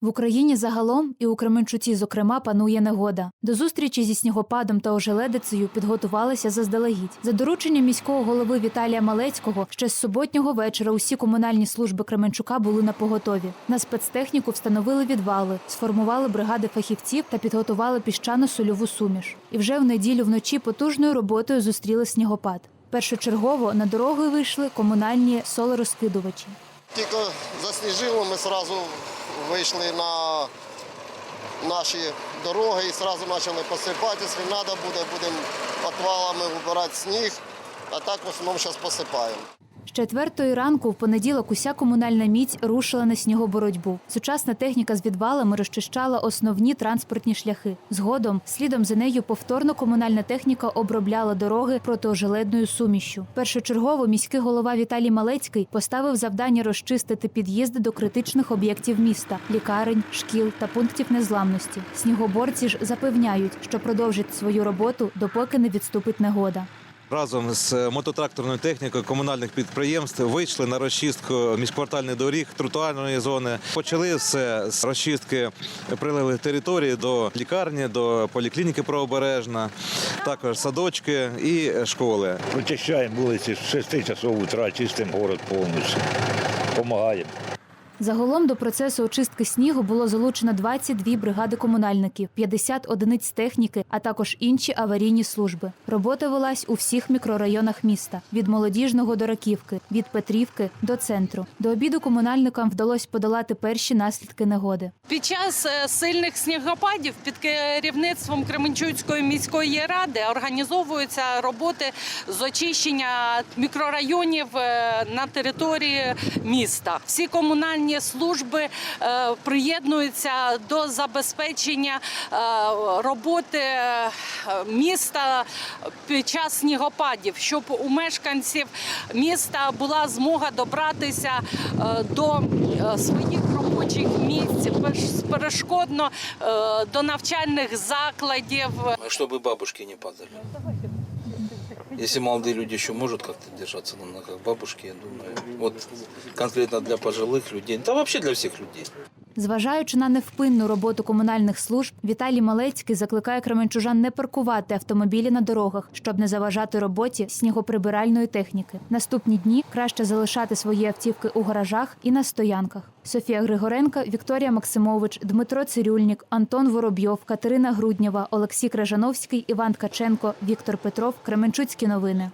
В Україні загалом і у Кременчуці, зокрема, панує негода. До зустрічі зі снігопадом та ожеледицею підготувалися заздалегідь. За дорученням міського голови Віталія Малецького ще з суботнього вечора усі комунальні служби Кременчука були на поготові. На спецтехніку встановили відвали, сформували бригади фахівців та підготували піщано-сольову суміш. І вже в неділю вночі потужною роботою зустріли снігопад. Першочергово на дороги вийшли комунальні солорозкидувачі. Тільки засніжило, ми одразу вийшли на наші дороги і одразу почали посипати. Якщо треба буде, будемо отвалами вибирати сніг, а так в основному зараз посипаємо. З четвертої ранку в понеділок уся комунальна міць рушила на снігоборотьбу. Сучасна техніка з відвалами розчищала основні транспортні шляхи. Згодом, слідом за нею, повторно комунальна техніка обробляла дороги протиожеледною сумішшю. Першочергово міський голова Віталій Малецький поставив завдання розчистити під'їзди до критичних об'єктів міста лікарень, шкіл та пунктів незламності. Снігоборці ж запевняють, що продовжать свою роботу, допоки не відступить негода. Разом з мототракторною технікою комунальних підприємств вийшли на розчистку міжквартальних доріг, тротуарної зони. Почали все з розчистки прилеглих територій до лікарні, до поліклініки правобережна, також садочки і школи. Прочищаємо вулиці з 6 часов утра, чистимо город повністю. Помагаємо. Загалом до процесу очистки снігу було залучено 22 бригади комунальників, 50 одиниць техніки, а також інші аварійні служби. Робота велась у всіх мікрорайонах міста від молодіжного до раківки, від Петрівки до центру. До обіду комунальникам вдалося подолати перші наслідки негоди. Під час е, сильних снігопадів під керівництвом Кременчуцької міської ради організовуються роботи з очищення мікрорайонів е, на території міста. Всі комунальні служби е, приєднуються до забезпечення е, роботи е, міста під час снігопадів, щоб у мешканців міста була змога добратися до своїх робочих місць безперешкодно е, до навчальних закладів. чтобы бабушки не падали. Если молодые люди еще могут как-то держаться, но как бабушки, я думаю, вот конкретно для пожилых людей, да вообще для всех людей. Зважаючи на невпинну роботу комунальних служб, Віталій Малецький закликає кременчужан не паркувати автомобілі на дорогах, щоб не заважати роботі снігоприбиральної техніки. Наступні дні краще залишати свої автівки у гаражах і на стоянках. Софія Григоренка, Вікторія Максимович, Дмитро Цирюльник, Антон Воробйов, Катерина Груднєва, Олексій Кражановський, Іван Ткаченко, Віктор Петров. Кременчуцькі новини.